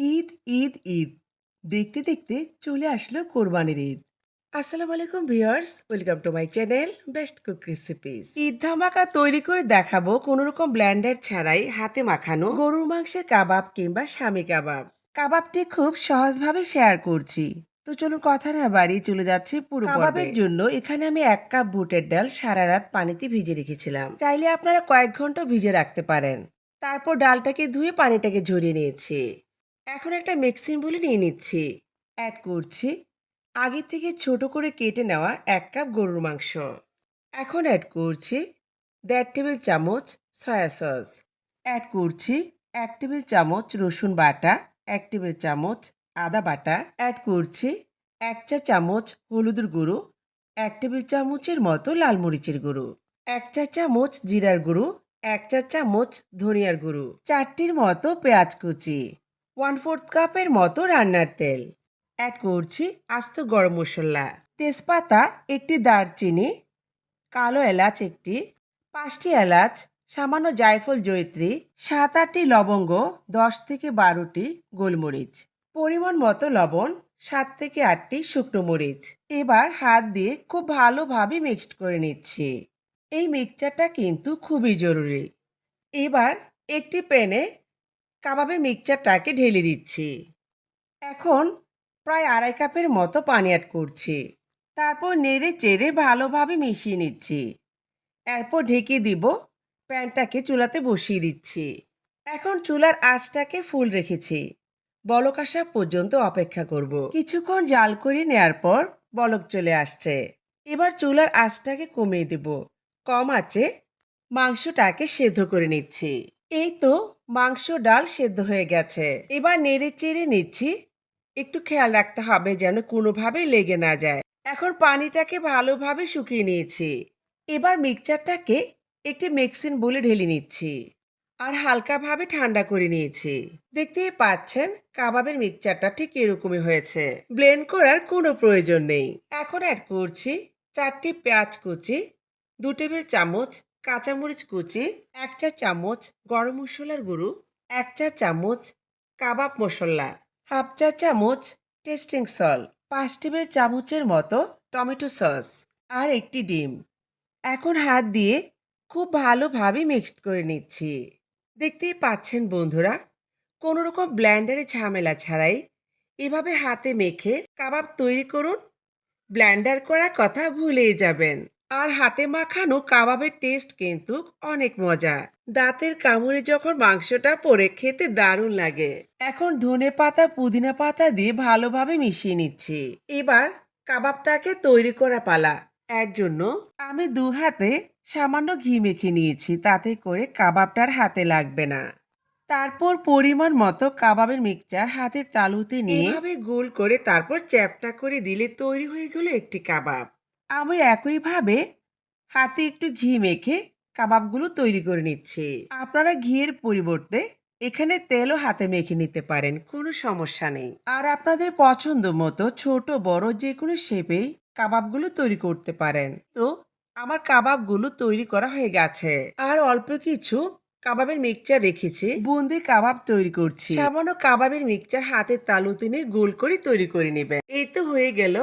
ঈদ ঈদ ঈদ। দেখতে দেখতে চলে আসলো কোরবানির ঈদ। আসসালামু আলাইকুম viewers, welcome to my channel best cook recipes. Eid ধামাকা তৈরি করে দেখাবো কোনো রকম ব্ল্যান্ডার ছাড়াই হাতে মাখানো গরুর মাংসের কাবাব কিংবা স্বামী কাবাব। কাবাবটি খুব সহজভাবে শেয়ার করছি। তো চলুন কথা না বাড়ি চলে যাচ্ছি পুরো কাবাবের জন্য এখানে আমি এক কাপ বুটের ডাল সারা রাত পানিতে ভিজে রেখেছিলাম। চাইলে আপনারা কয়েক ঘণ্টা ভিজে রাখতে পারেন। তারপর ডালটাকে ধুয়ে পানিটাকে ঝরিয়ে নিয়েছি। এখন একটা মিক্সিং বলে নিয়ে নিচ্ছি। অ্যাড করছি। আগে থেকে ছোট করে কেটে নেওয়া এক কাপ গরুর মাংস। এখন অ্যাড করছি দেড় টেবিল চামচ সয়া সস অ্যাড করছি এক টেবিল চামচ রসুন বাটা, এক টেবিল চামচ আদা বাটা। অ্যাড করছি এক চা চামচ হলুদের গুঁড়ো, এক টেবিল চামচের মতো লাল মরিচের গুঁড়ো, এক চা চামচ জিরার গুঁড়ো, এক চা চামচ ধনিয়ার গুঁড়ো, চারটির মতো পেঁয়াজ কুচি। ওয়ান ফোর্থ কাপের মতো রান্নার তেল। অ্যাড করছি আস্ত গরম মশলা, তেজপাতা, একটি দারচিনি, কালো এলাচ একটি, পাঁচটি এলাচ, সামান্য জায়ফল জয়ত্রী, সাত আটটি লবঙ্গ, দশ থেকে বারোটি গোলমরিচ। পরিমাণ মতো লবণ, সাত থেকে আটটি শুকনো মরিচ। এবার হাত দিয়ে খুব ভালোভাবে মিক্সড করে নিচ্ছি। এই মিক্সচারটা কিন্তু খুবই জরুরি। এবার একটি প্যানে কাবাবের মিক্সচারটাকে ঢেলে দিচ্ছি। এখন প্রায় আড়াই কাপের মতো পানি অ্যাড করছি। তারপর নেড়ে চেড়ে ভালোভাবে মিশিয়ে নিচ্ছি। এরপর ঢেকে দিব প্যানটাকে চুলাতে বসিয়ে দিচ্ছি। এখন চুলার আঁচটাকে ফুল রেখেছি। বলক আসা পর্যন্ত অপেক্ষা করব। কিছুক্ষণ জাল করে নেয়ার পর বলক চলে আসছে। এবার চুলার আঁচটাকে কমিয়ে দেব। কম আছে মাংসটাকে সেদ্ধ করে নিচ্ছি। এই তো মাংস ডাল সেদ্ধ হয়ে গেছে। এবার নেড়ে চেড়ে নিচ্ছি। একটু খেয়াল রাখতে হবে যেন কোনোভাবেই লেগে না যায়। এখন পানিটাকে ভালোভাবে শুকিয়ে নিয়েছি। এবার মিক্সচারটাকে একটি মিক্সিং বলে ঢেলে নিচ্ছি আর হালকাভাবে ঠান্ডা করে নিয়েছি। দেখতেই পাচ্ছেন কাবাবের মিক্সচারটা ঠিক এরকমই হয়েছে। ব্লেন্ড করার কোনো প্রয়োজন নেই। এখন অ্যাড করছি চারটি পেঁয়াজ কুচি, দু টেবিল চামচ কাঁচামরিচ কুচি, এক চা চামচ গরম মশলার গুঁড়ো, এক চা চামচ কাবাব মশলা, হাফ চা চামচ টেস্টিং সল পাঁচ টেবিল চামচের মতো টমেটো সস আর একটি ডিম। এখন হাত দিয়ে খুব ভালোভাবে মিক্সড করে নিচ্ছি। দেখতেই পাচ্ছেন বন্ধুরা কোনো রকম ব্ল্যান্ডারে ঝামেলা ছাড়াই এভাবে হাতে মেখে কাবাব তৈরি করুন। ব্ল্যান্ডার করার কথা ভুলেই যাবেন। আর হাতে মাখানো কাবাবের টেস্ট কিন্তু অনেক মজা। দাঁতের কামড়ে যখন মাংসটা পরে খেতে দারুণ লাগে। এখন ধনে পাতা, পুদিনা পাতা দিয়ে ভালোভাবে মিশিয়ে নিচ্ছি। এবার কাবাবটাকে তৈরি করা পালা। এর জন্য আমি দু হাতে সামান্য ঘি মেখে নিয়েছি, তাতে করে কাবাবটার হাতে লাগবে না। তারপর পরিমাণ মতো কাবাবের মিক্সচার হাতের তালুতে নিয়ে গোল করে তারপর চ্যাপটা করে দিলে তৈরি হয়ে গেল একটি কাবাব। আমি একইভাবে হাতে একটু ঘি মেখে কাবাবগুলো তৈরি করে নিচ্ছি। আপনারা ঘিয়ের পরিবর্তে এখানে তেলও হাতে মেখে নিতে পারেন, কোনো সমস্যা নেই। আর আপনাদের পছন্দ মতো ছোট, বড় যে কোনো শেপেই কাবাবগুলো তৈরি করতে পারেন। তো আমার কাবাবগুলো তৈরি করা হয়ে গেছে। আর অল্প কিছু কাবাবের মিক্সচার রেখেছি। বুন্দি কাবাব তৈরি করছি। সামান্য কাবাবের মিক্সচার হাতের তালুতে নিয়ে গোল করে তৈরি করে নেবেন। এই তো হয়ে গেল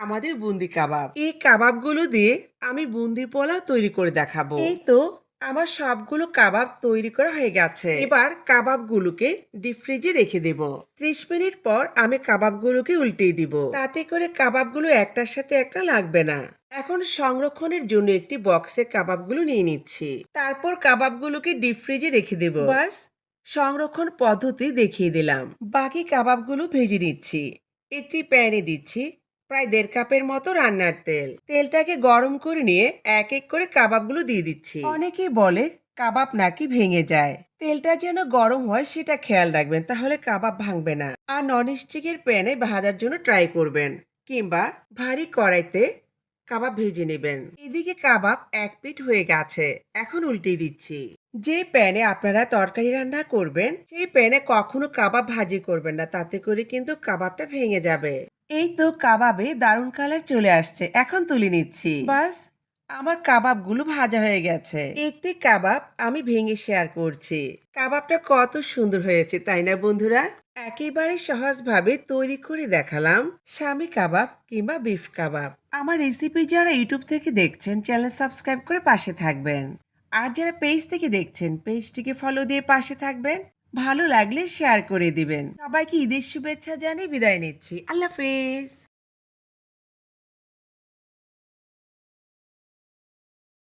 আমাদের বুন্দি কাবাব। এই কাবাবগুলো দিয়ে আমি বুন্দি পোলাও তৈরি করে দেখাবো। এই তো আমার সবগুলো কাবাব তৈরি করা হয়ে গেছে। এবার কাবাবগুলোকে ডিপ ফ্রিজে রেখে দেব। ত্রিশ মিনিট পর আমি কাবাবগুলোকে উল্টিয়ে দিব। তাতে করে কাবাবগুলো একটার সাথে একটা লাগবে না। এখন সংরক্ষণের জন্য একটি বক্সে কাবাবগুলো নিয়ে নিচ্ছি। তারপর কাবাবগুলোকে ডিপ ফ্রিজে রেখে দেব। বাস সংরক্ষণ পদ্ধতি দেখিয়ে দিলাম। বাকি কাবাবগুলো ভেজে নিচ্ছি। একটি প্যানে দিচ্ছি। প্রায় দেড় কাপের মতো রান্নার তেল। তেলটাকে গরম করে নিয়ে এক এক করে কাবাবগুলো দিয়ে দিচ্ছি। অনেকেই বলে কাবাব নাকি ভেঙে যায়। তেলটা যেন গরম হয় সেটা খেয়াল রাখবেন, তাহলে কাবাব ভাঙবে না। আর ননস্টিকের প্যানে ভাজার জন্য ট্রাই করবেন, কিংবা ভারী কড়াইতে কাবাব ভেজে নেবেন। এদিকে কাবাব এক পিঠ হয়ে গেছে, এখন উল্টে দিচ্ছি। যে প্যানে আপনারা তরকারি রান্না করবেন, সেই প্যানে কখনো কাবাব ভাজি করবেন না, তাতে করে কিন্তু কাবাবটা ভেঙে যাবে। এই তো কাবাবে দারুণ কালার চলে আসছে, এখন তুলে নিচ্ছি। বাস, আমার কাবাবগুলো ভাজা হয়ে গেছে। একটি কাবাব আমি ভেঙে শেয়ার করছি। কাবাবটা কত সুন্দর হয়েছে, তাই না বন্ধুরা? একেবারে সহজভাবে তৈরি করে দেখালাম, স্বামী কাবাব কিংবা বিফ কাবাব। আমার রেসিপি যারা ইউটিউব থেকে দেখছেন চ্যানেল সাবস্ক্রাইব করে পাশে থাকবেন। আর যারা পেজ থেকে দেখছেন পেজটিকে ফলো দিয়ে পাশে থাকবেন। ভালো লাগলে শেয়ার করে দিবেন। সবাইকে ঈদের শুভেচ্ছা জানিয়ে বিদায় নিচ্ছি। আল্লাহ হাফেজ।